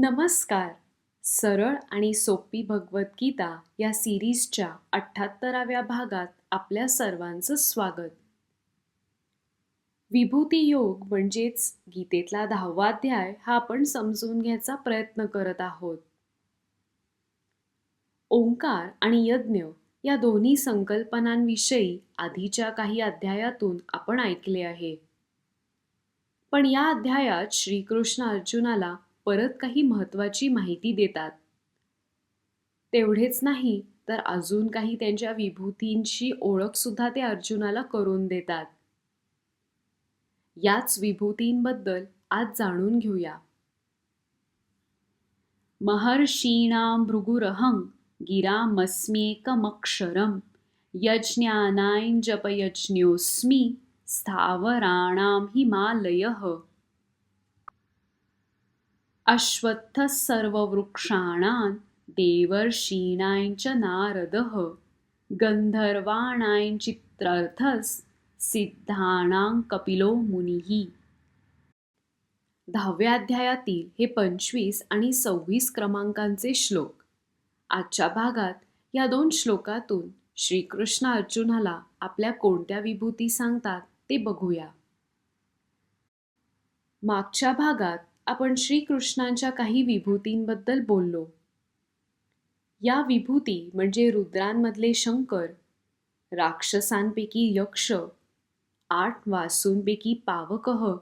नमस्कार. सरळ आणि सोपी भगवद्गीता या सिरीजच्या अठ्ठ्याहत्तराव्या भागात आपल्या सर्वांचं स्वागत. विभूती योग म्हणजेच गीतेतला दहावा अध्याय हा आपण समजून घ्यायचा प्रयत्न करत आहोत. ओंकार आणि यज्ञ या दोन्ही संकल्पनांविषयी आधीच्या काही अध्यायातून आपण ऐकले आहे. पण या अध्यायात श्रीकृष्ण अर्जुनाला परत काही महत्वाची माहिती देतात. तेवढेच नाही तर अजून काही त्यांच्या विभूतींची ओळख सुद्धा ते अर्जुनाला करून देतात. याच विभूतींबद्दल आज जाणून घेऊया. महर्षीणां भृगुरहं गिरामस्म्येकमक्षरं यज्ञानां जपयज्ञोऽस्मि स्थावराणां हिमालयः। अश्वत्थः सर्ववृक्षाणां देवर्षीणां च नारदः गन्धर्वाणां सिद्धाणां कपिलो मुनिः। दहाव्या अध्यायातील हे पंचवीस आणि सव्वीस क्रमांकांचे श्लोक. आजच्या भागात या दोन श्लोकातून श्रीकृष्ण अर्जुनाला आपल्या कोणत्या विभूती सांगतात ते बघूया. मागच्या भागात आपण श्रीकृष्णांच्या काही विभूतींबद्दल बोललो. या विभूती म्हणजे रुद्रांमधले शंकर राक्षसांपैकी यक्ष आठ वासूंपैकी पावकह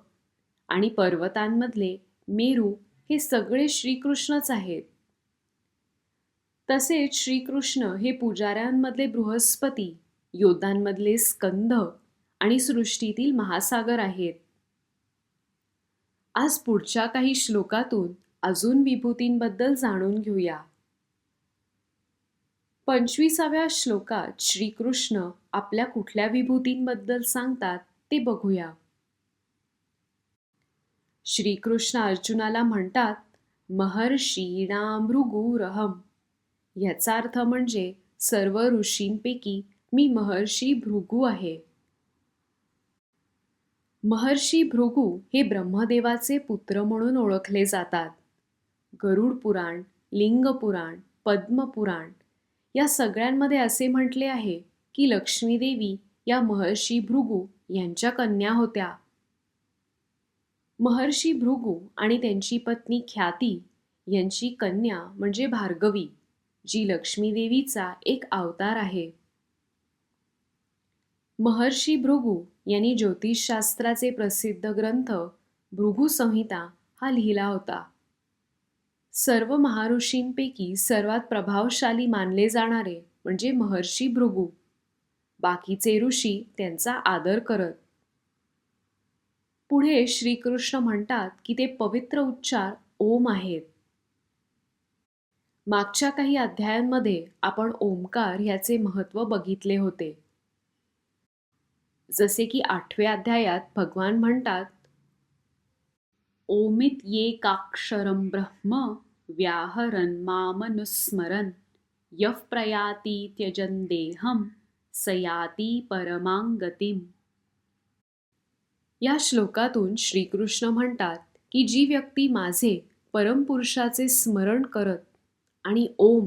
आणि पर्वतांमधले मेरू हे सगळे श्रीकृष्णच आहेत. तसेच श्रीकृष्ण हे पुजाऱ्यांमधले बृहस्पती योद्धांमधले स्कंध आणि सृष्टीतील महासागर आहेत. आज पुढच्या काही श्लोकातून अजून विभूतींबद्दल जाणून घेऊया. पंचवीसाव्या श्लोकात श्रीकृष्ण आपल्या कुठल्या विभूतींबद्दल सांगतात ते बघूया. श्रीकृष्ण अर्जुनाला म्हणतात महर्षीणा भृगुरहम. याचा अर्थ म्हणजे सर्व ऋषींपैकी मी महर्षी भृगू आहे. महर्षी भृगू हे ब्रह्मदेवाचे पुत्र म्हणून ओळखले जातात. गरुड पुराण लिंग पुराण पद्मपुराण या सगळ्यांमध्ये असे म्हटले आहे की लक्ष्मीदेवी या महर्षी भृगू यांच्या कन्या होत्या. महर्षी भृगू आणि त्यांची पत्नी ख्याती यांची कन्या म्हणजे भार्गवी जी लक्ष्मीदेवीचा एक अवतार आहे. महर्षी भृगू यांनी ज्योतिषशास्त्राचे प्रसिद्ध ग्रंथ भृगू संहिता हा लिहिला होता. सर्व महाऋषींपैकी सर्वात प्रभावशाली मानले जाणारे म्हणजे महर्षी भृगू. बाकीचे ऋषी त्यांचा आदर करत. पुढे श्रीकृष्ण म्हणतात की ते पवित्र उच्चार ओम आहेत. मागच्या काही अध्यायांमध्ये आपण ओमकार ह्याचे महत्त्व बघितले होते. जसे की आठव्या अध्यायात भगवान म्हणतात ओमित ये काक्षरम ब्रह्म व्याहरन मामनुस्मरन। यफ प्रयाती त्यजन देहम सयाती परमांगतीम या श्लोकातून श्रीकृष्ण म्हणतात की जी व्यक्ती माझे परमपुरुषाचे स्मरण करत आणि ओम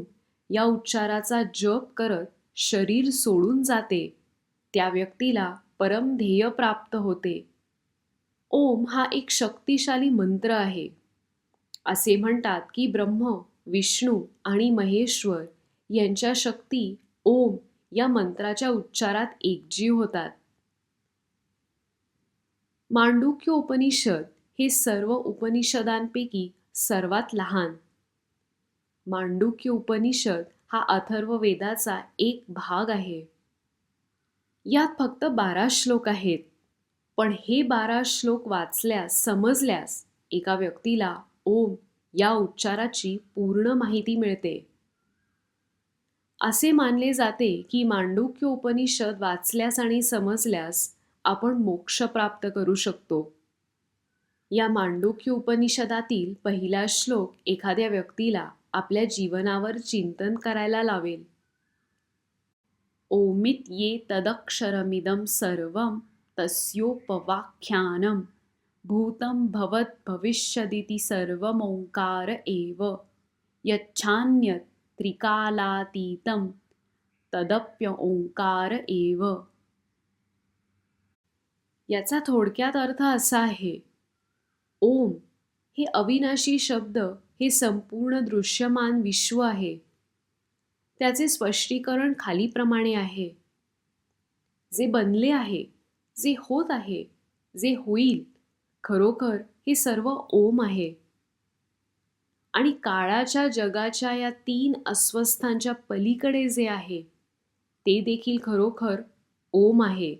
या उच्चाराचा जप करत शरीर सोडून जाते त्या व्यक्तीला परम ध्येय प्राप्त होते. ओम हा एक शक्तिशाली मंत्र आहे. असे म्हणतात की ब्रह्म विष्णू आणि महेश्वर यांच्या शक्ती ओम या मंत्राच्या उच्चारात एकजीव होतात. मांडुक्य उपनिषद हे सर्व उपनिषदांपैकी सर्वात लहान. मांडुक्य उपनिषद हा अथर्व वेदाचा एक भाग आहे. यात फक्त बारा श्लोक आहेत. पण हे बारा श्लोक वाचल्यास समजल्यास एका व्यक्तीला ओम या उच्चाराची पूर्ण माहिती मिळते. असे मानले जाते की मांडुक्य उपनिषद वाचल्यास आणि समजल्यास आपण मोक्ष प्राप्त करू शकतो. या मांडुक्य उपनिषदातील पहिला श्लोक एखाद्या व्यक्तीला आपल्या जीवनावर चिंतन करायला लावेल. ओमित ये तदक्षरमिदं सर्वं तस्योपवाख्यानं। भूतं भवत् भविष्यदिति सर्वमोङ्कार एव। यच्छान्यत्रिकालातीतं तदप्य ओंकार एव। याचा थोडक्यात अर्थ असा आहे ओम हे अविनाशी शब्द हे संपूर्ण दृश्यमान विश्व आहे. त्याचे स्पष्टीकरण खालीप्रमाणे आहे. जे बनले आहे जे होत आहे जे होईल खरोखर हे सर्व ओम आहे. आणि काळाच्या जगाच्या या तीन अस्वस्थांच्या पलीकडे जे आहे ते देखील खरोखर ओम आहे.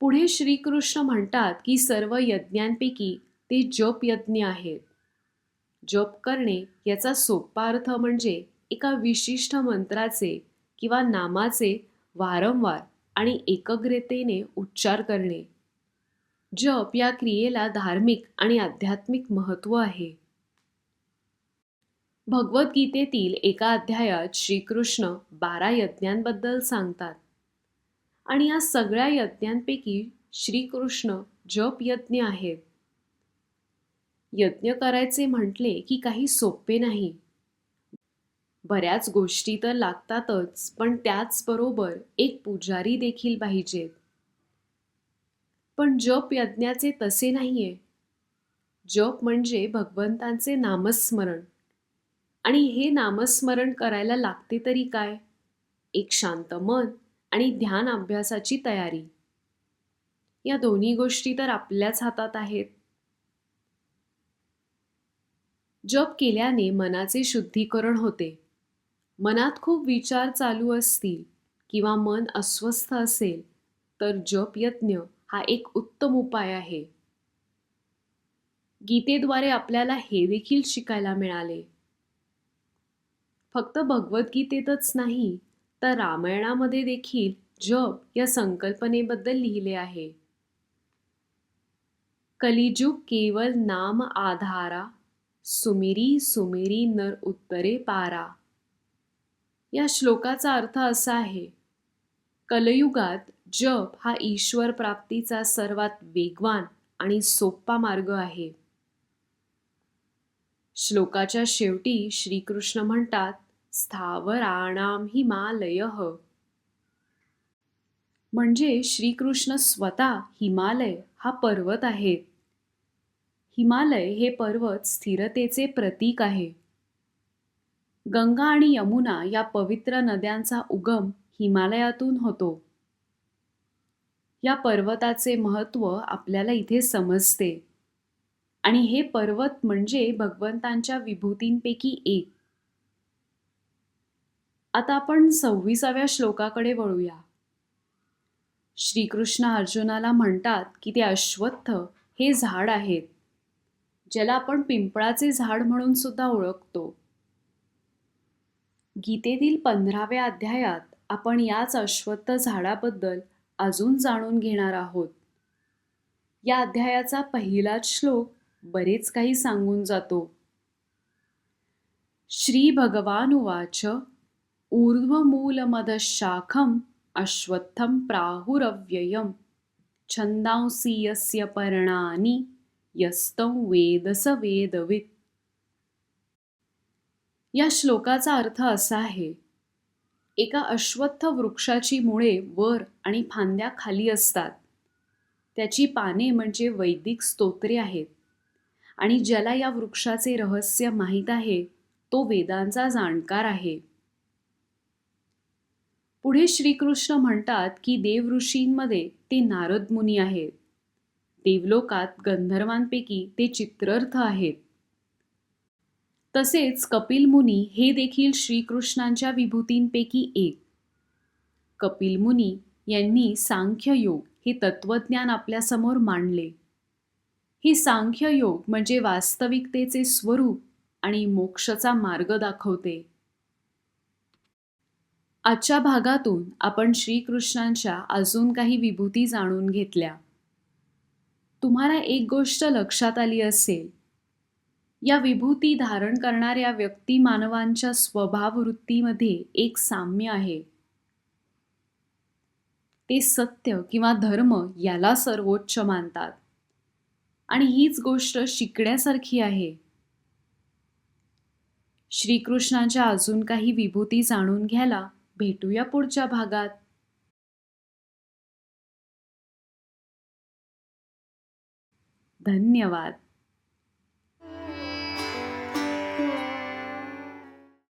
पुढे श्रीकृष्ण म्हणतात की सर्व यज्ञांपैकी ते जप यज्ञ आहेत. जप करणे याचा सोपा अर्थ म्हणजे एका विशिष्ट मंत्राचे किंवा नामाचे वारंवार आणि एकग्रतेने उच्चार करणे. जप या क्रियेला धार्मिक आणि आध्यात्मिक महत्त्व आहे. भगवद्गीतेतील एका अध्यायात श्रीकृष्ण बारा यज्ञांबद्दल सांगतात. आणि या सगळ्या यज्ञांपैकी श्रीकृष्ण जप यज्ञ आहेत. यज्ञ करायचे म्हटले की काही सोपे नाही. बऱ्याच गोष्टी तर लागतातच पण त्याचबरोबर एक पुजारी देखील पाहिजेत. पण जप यज्ञाचे तसे नाहीये. जप म्हणजे भगवंतांचे नामस्मरण. आणि हे नामस्मरण करायला लागते तरी काय? एक शांत मन आणि ध्यान अभ्यासाची तयारी. या दोन्ही गोष्टी तर आपल्याच हातात आहेत. जप केल्याने मनाचे शुद्धीकरण होते. मनात खूप विचार चालू असतील किंवा मन अस्वस्थ असेल तर जप यत्न हा एक उत्तम उपाय आहे. गीतेद्वारे आपल्याला हे देखील शिकायला मिळाले. फक्त भगवद्गीतेतच नाही तर रामायणामध्ये देखील जप या संकल्पनेबद्दल लिहिले आहे. कलिजुग केवळ नाम आधारा सुमिरी सुमिरी नर उत्तरे पारा. या श्लोकाचा अर्थ असा आहे कलयुगात जप हा ईश्वर प्राप्तीचा सर्वात वेगवान आणि सोपा मार्ग आहे. श्लोकाच्या शेवटी श्रीकृष्ण म्हणतात स्थावराणाम हिमालय. म्हणजे श्रीकृष्ण स्वतः हिमालय हा पर्वत आहेत हिमालय हे पर्वत स्थिरतेचे प्रतीक आहे. गंगा आणि यमुना या पवित्र नद्यांचा उगम हिमालयातून होतो. या पर्वताचे महत्त्व आपल्याला इथे समजते. आणि हे पर्वत म्हणजे भगवंतांच्या विभूतींपैकी एक. आता आपण सव्वीसाव्या श्लोकाकडे वळूया. श्रीकृष्ण अर्जुनाला म्हणतात की ते अश्वत्थ हे झाड आहेत. ज्याला आपण पिंपळाचे झाड म्हणून सुद्धा ओळखतो. गीतेतील पंधराव्या अध्यायात आपण याच अश्वत्थ झाडाबद्दल अजून जाणून घेणार आहोत. या अध्यायाचा पहिलाच श्लोक बरेच काही सांगून जातो. श्री भगवान उवाच ऊर्ध्वमूलमदशाखम अश्वत्थम प्राहुरव्ययम छंदांसी यस्य पर्णानी यस्तं वेदस वेदवित. या श्लोकाचा अर्थ असा आहे एका अश्वत्थ वृक्षाची मुळे वर आणि फांद्या खाली असतात. त्याची पाने म्हणजे वैदिक स्तोत्रे आहेत आणि ज्याला या वृक्षाचे रहस्य माहीत आहे तो वेदांचा जाणकार आहे. पुढे श्रीकृष्ण म्हणतात की देवऋषींमध्ये ते नारद मुनी आहेत. देवलोकात गंधर्वांपैकी ते चित्रर्थ आहेत. तसेच कपिल मुनी हे देखील श्रीकृष्णांच्या विभूतींपैकी एक. कपिल मुनी यांनी सांख्ययोग हे तत्वज्ञान आपल्यासमोर मांडले. हे सांख्ययोग म्हणजे वास्तविकतेचे स्वरूप आणि मोक्षचा मार्ग दाखवते. आजच्या भागातून आपण श्रीकृष्णांच्या अजून काही विभूती जाणून घेतल्या. तुम्हाला एक गोष्ट लक्षात आली असेल. या विभूती धारण करणाऱ्या व्यक्ती मानवांच्या स्वभाववृत्तीमध्ये एक साम्य आहे. ते सत्य किंवा धर्म याला सर्वोच्च मानतात. आणि हीच गोष्ट शिकण्यासारखी आहे. श्रीकृष्णाच्या अजून काही विभूती जाणून घ्यायला भेटूया पुढच्या भागात. धन्यवाद.